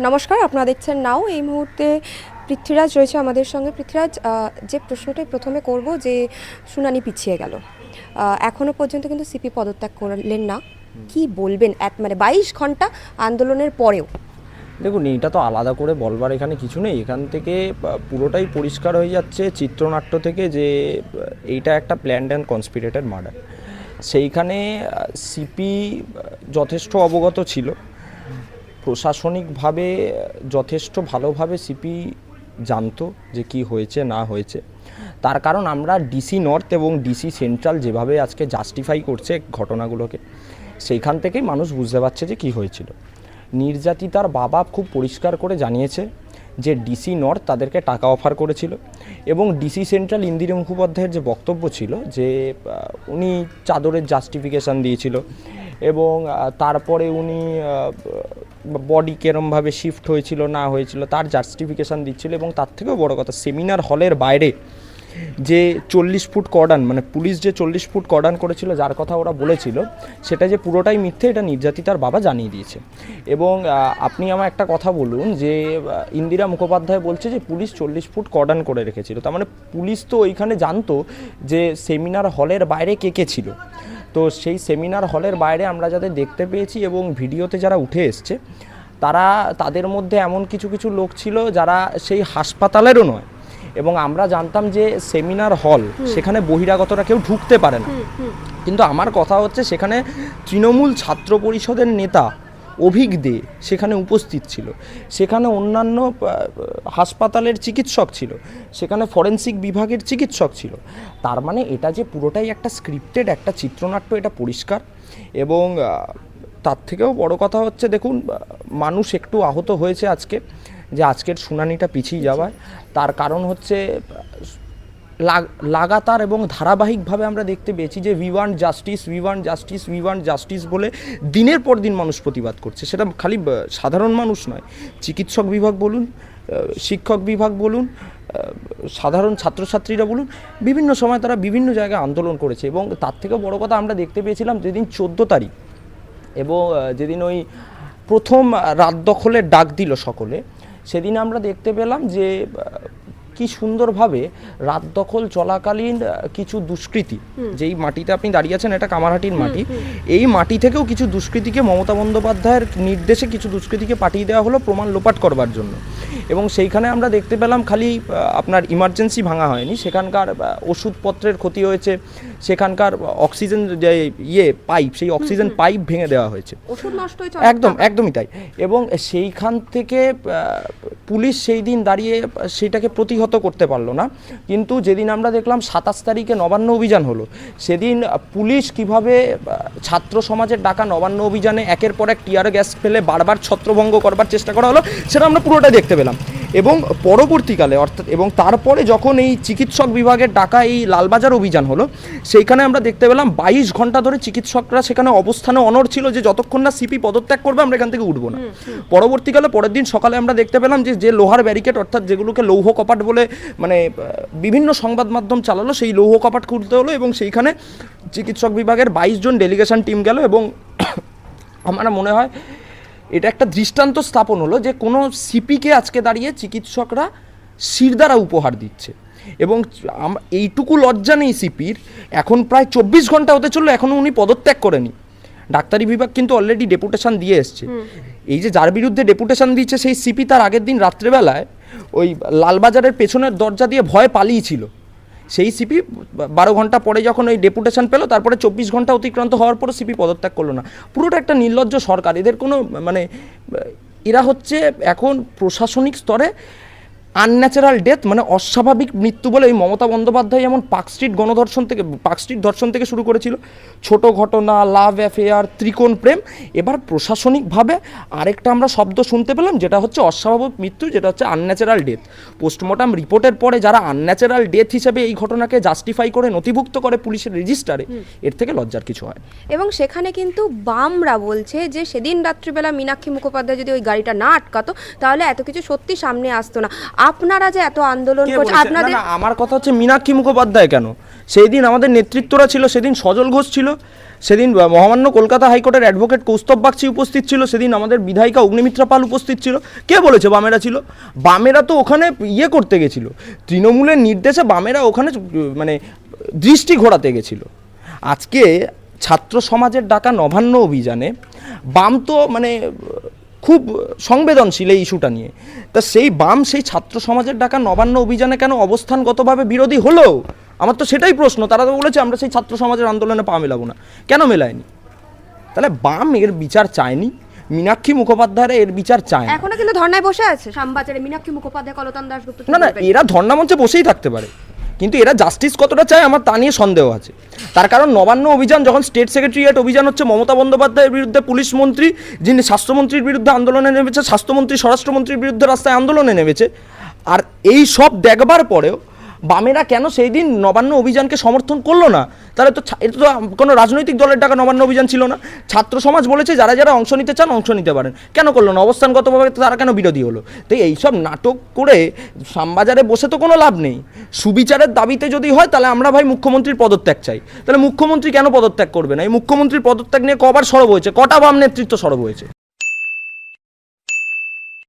নমস্কার আপনারা দেখছেন নাও এই মুহূর্তে পৃথ্বীরাজ রয়েছে আমাদের সঙ্গে। পৃথ্বীরাজ যে প্রশ্নটাই প্রথমে করব যে শুনানি পিছিয়ে গেল। আহ, এখনও পর্যন্ত কিন্তু সিপি পদত্যাগ করলেন না। কি বলবেন? এক মানে বাইশ ঘণ্টা আন্দোলনের পরেও। দেখুন এটা তো আলাদা করে বলবার এখানে কিছু নেই। এখান থেকে পুরোটাই পরিষ্কার হয়ে যাচ্ছে চিত্রনাট্য থেকে যে এইটা একটা প্ল্যান্ড অ্যান্ড কনস্পিরেটেড মার্ডার সেইখানে সিপি যথেষ্ট অবগত ছিল। প্রশাসনিকভাবে যথেষ্ট ভালোভাবে সিপি জানতো যে কি হয়েছে, না হয়েছে। তার কারণ আমরা ডিসি নর্থ এবং ডিসি সেন্ট্রাল যেভাবে আজকে জাস্টিফাই করছে ঘটনাগুলোকে, সেইখান থেকেই মানুষ বুঝতে পারছে যে কি হয়েছিল। নির্যাতিতার বাবা খুব পরিষ্কার করে জানিয়েছে যে ডিসি নর্থ তাদেরকে টাকা অফার করেছিল এবং ডিসি সেন্ট্রাল ইন্দিরা মুখোপাধ্যায়ের যে বক্তব্য ছিল যে উনি চাদরের জাস্টিফিকেশান দিয়েছিল এবং তারপরে উনি বডি কেরমভাবে শিফট হয়েছিল, না হয়েছিল, তার জাস্টিফিকেশান দিচ্ছিল এবং তার থেকেও বড় কথা সেমিনার হলের বাইরে যে চল্লিশ ফুট কর্ডান মানে পুলিশ যে চল্লিশ ফুট কর্ডান করেছিল, যার কথা ওরা বলেছিল, সেটা যে পুরোটাই মিথ্যে, এটা নির্যাতিতার বাবা জানিয়ে দিয়েছে। এবং আপনি আমার একটা কথা বলুন যে ইন্দিরা মুখোপাধ্যায় বলছে যে পুলিশ চল্লিশ ফুট কর্ডান করে রেখেছিল। তার মানে পুলিশ তো ওইখানে জানতো যে সেমিনার হলের বাইরে কে কে ছিল। তো সেই সেমিনার হলের বাইরে আমরা যাদের দেখতে পেয়েছি এবং ভিডিওতে যারা উঠে এসছে তারা তাদের মধ্যে এমন কিছু কিছু লোক ছিল যারা সেই হাসপাতালেরও নয়। এবং আমরা জানতাম যে সেমিনার হল সেখানে বহিরাগতরা কেউ ঢুকতে পারে না। কিন্তু আমার কথা হচ্ছে সেখানে তৃণমূল ছাত্র পরিষদের নেতা অভিক দে সেখানে উপস্থিত ছিল। সেখানে অন্যান্য হাসপাতালের চিকিৎসক ছিল। সেখানে ফরেন্সিক বিভাগের চিকিৎসক ছিল। তার মানে এটা যে পুরোটাই একটা স্ক্রিপ্টেড, একটা চিত্রনাট্য, এটা পরিষ্কার। এবং তার থেকেও বড় কথা হচ্ছে, দেখুন মানুষ একটু আহত হয়েছে আজকে, যে আজকের শুনানিটা পিছিয়ে যাওয়ায়। তার কারণ হচ্ছে লাগাতার এবং ধারাবাহিকভাবে আমরা দেখতে পেয়েছি যে we justice we justice we justice বলে দিনের পর দিন মানুষ প্রতিবাদ করছে। সেটা খালি সাধারণ মানুষ নয়। চিকিৎসক বিভাগ বলুন শিক্ষক বিভাগ বলুন সাধারণ ছাত্রছাত্রীরা বলুন, বিভিন্ন সময় তারা বিভিন্ন জায়গায় আন্দোলন করেছে এবং তার থেকেও বড় কথা আমরা দেখতে পেয়েছিলাম যেদিন চোদ্দ তারিখ এবং যেদিন ওই প্রথম রাত দখলের ডাক দিল সকলে, সেদিন আমরা দেখতে পেলাম যে কি সুন্দরভাবে রাত দখল চলাকালীন কিছু দুষ্কৃতী যেই মাটিতে আপনি দাঁড়িয়ে আছেন এটা কামারহাটির মাটি এই মাটি থেকেও কিছু দুষ্কৃতিকে মমতা বন্দ্যোপাধ্যায়ের নির্দেশে কিছু দুষ্কৃতিকে পাঠিয়ে দেওয়া হলো প্রমাণ লোপাট করবার জন্য। এবং সেইখানে আমরা দেখতে পেলাম খালি আপনার ইমার্জেন্সি ভাঙা হয়নি। সেখানকার ওষুধপত্রের ক্ষতি হয়েছে। সেখানকার অক্সিজেন যে ইয়ে পাইপ সেই অক্সিজেন পাইপ ভেঙে দেওয়া হয়েছে। ওষুধ নষ্ট হয়েছে একদম একদমই তাই। এবং সেইখান থেকে পুলিশ সেই দিন দাঁড়িয়ে সেটাকে প্রতিহত করতে পারল না। কিন্তু যেদিন আমরা দেখলাম সাতাশ তারিখে নবান্ন অভিযান হলো সেদিন পুলিশ কীভাবে ছাত্র সমাজের ডাকা নবান্ন অভিযানে একের পর এক টিয়ার গ্যাস ফেলে বারবার ছত্রভঙ্গ করবার চেষ্টা করা হলো সেটা আমরা পুরোটাই দেখতে পেলাম। এবং পরবর্তীকালে অর্থাৎ এবং তারপরে যখন এই চিকিৎসক বিভাগের ডাকা এই লালবাজার অভিযান হলো সেইখানে আমরা দেখতে পেলাম বাইশ ঘণ্টা ধরে চিকিৎসকরা সেখানে অবস্থানে অনড় ছিল যে যতক্ষণ না সিপি পদত্যাগ করবে আমরা এখান থেকে উঠবো না। পরবর্তীকালে পরের দিন সকালে আমরা দেখতে পেলাম যে যে লোহার ব্যারিকেড অর্থাৎ যেগুলোকে লৌহ কপাট বলে মানে বিভিন্ন সংবাদ মাধ্যম চালালো সেই লৌহ কপাট খুলতে হলো এবং সেইখানে চিকিৎসক বিভাগের বাইশ জন ডেলিগেশন টিম গেল এবং আমার মনে হয় এটা একটা দৃষ্টান্ত স্থাপন হলো যে কোনো সিপিকে আজকে দাঁড়িয়ে চিকিৎসকরা শিরদারা উপহার দিচ্ছে। এবং এইটুকু লজ্জা নেই সিপির এখন প্রায় চব্বিশ ঘণ্টা হতে চলল এখনও উনি পদত্যাগ করেনি। ডাক্তারি বিভাগ কিন্তু অলরেডি ডেপুটেশন দিয়ে এসছে। এই যে যার বিরুদ্ধে ডেপুটেশন দিচ্ছে সেই সিপি তার আগের দিন রাত্রেবেলায় ওই লালবাজারের পেছনের দরজা দিয়ে ভয় পালিয়েছিল। সেই সিপি বারো ঘণ্টা পরে যখন ওই ডেপুটেশন পেল, তারপরে চব্বিশ ঘণ্টা অতিক্রান্ত হওয়ার পরও সিপি পদত্যাগ করল না। পুরোটা একটা নির্লজ্জ সরকার। এদের কোনো মানে এরা হচ্ছে এখন প্রশাসনিক স্তরে আনন্যাচারাল ডেথ মানে অস্বাভাবিক মৃত্যু বলে এই মমতা বন্দ্যোপাধ্যায় যেমন পার্ক স্ট্রিট গণধর্ষণ থেকে পার্ক স্ট্রিট ধর্ষণ থেকে শুরু করেছিল। ছোট ঘটনা লাভ অ্যাফেয়ার ত্রিকোণ প্রেম। এবার প্রশাসনিকভাবে আরেকটা আমরা শব্দ শুনতে পেলাম যেটা হচ্ছে অস্বাভাবিক মৃত্যু যেটা হচ্ছে আনন্যাচারাল ডেথ পোস্টমর্টম রিপোর্টের পরে যারা আনন্যাচারাল ডেথ হিসেবে এই ঘটনাকে জাস্টিফাই করে নথিভুক্ত করে পুলিশের রেজিস্টারে এর থেকে লজ্জার কিছু হয় এবং সেখানে কিন্তু বামরা বলছে যে সেদিন রাত্রিবেলা মীনাক্ষী মুখোপাধ্যায় যদি ওই গাড়িটা না আটকাতো তাহলে এত কিছু সত্যি সামনে আসতো না। আপনারা যে এত আন্দোলন করছেন আপনাদের আমার কথা হচ্ছে মীনাক্ষী মুখোপাধ্যায় কেন? সেই দিন আমাদের নেতৃত্বরা ছিল সেদিন সজল ঘোষ ছিল সেদিন মহামান্য কলকাতা হাইকোর্টের অ্যাডভোকেট কৌস্তব বাগচি উপস্থিত ছিল সেদিন আমাদের বিধায়িকা অগ্নিমিত্রা পাল উপস্থিত ছিল। কে বলেছে বামেরা ছিল? বামেরা তো ওখানে ইয়ে করতে গেছিল। তৃণমূলের নির্দেশে বামেরা ওখানে মানে দৃষ্টি ঘোরাতে গেছিল। আজকে ছাত্র সমাজের ডাকা নবান্ন অভিযানে বাম তো মানে খুব সংবেদনশীল এই ইস্যুটা নিয়ে। তা সেই বাম সেই ছাত্র সমাজের ডাকা নবান্ন অভিযানে কেন অবস্থানগতভাবে বিরোধী হলো আমার তো সেটাই প্রশ্ন। তারা তো বলেছে আমরা সেই ছাত্র সমাজের আন্দোলনে পা মেলাবো না। কেন মেলায়নি? তাহলে বাম এর বিচার চায়নি? মীনাক্ষী মুখোপাধ্যায়রা এর বিচার চায় এখনও কিন্তু ধর্নায় বসে আছে শ্যামবাজারে মীনাক্ষী মুখোপাধ্যায় কলতান দাসগুপ্ত না না এরা ধর্ণা মঞ্চে বসেই থাকতে পারে। কিন্তু এরা জাস্টিস কতটা চায় আমার তা নিয়ে সন্দেহ আছে। তার কারণ নবান্ন অভিযান যখন স্টেট সেক্রেটারিয়েট অভিযান হচ্ছে, মমতা বন্দ্যোপাধ্যায়ের বিরুদ্ধে পুলিশ মন্ত্রী, যিনি স্বাস্থ্যমন্ত্রীর বিরুদ্ধে আন্দোলনে নেমেছে, স্বাস্থ্যমন্ত্রী, স্বরাষ্ট্রমন্ত্রীর বিরুদ্ধে রাস্তায় আন্দোলনে নেমেছে, আর এই সব দেখবার পরেও বামেরা কেন সেই দিন নবান্ন অভিযানকে সমর্থন করল না? তাহলে তো এটা তো কোনো রাজনৈতিক দলের টাকা নবান্ন অভিযান ছিল না। ছাত্র সমাজ বলেছে, যারা যারা অংশ নিতে চান অংশ নিতে পারেন। কেন করল না? অবস্থানগতভাবে তারা কেন বিরোধী হলো? তো এইসব নাটক করে শ্যামবাজারে বসে তো কোনো লাভ নেই। সুবিচারের দাবিতে যদি হয়, তাহলে আমরা ভাই মুখ্যমন্ত্রীর পদত্যাগ চাই। তাহলে মুখ্যমন্ত্রী কেন পদত্যাগ করবে না? এই মুখ্যমন্ত্রীর পদত্যাগ নিয়ে কবার সরব হয়েছে? কটা বাম নেতৃত্ব সরব হয়েছে?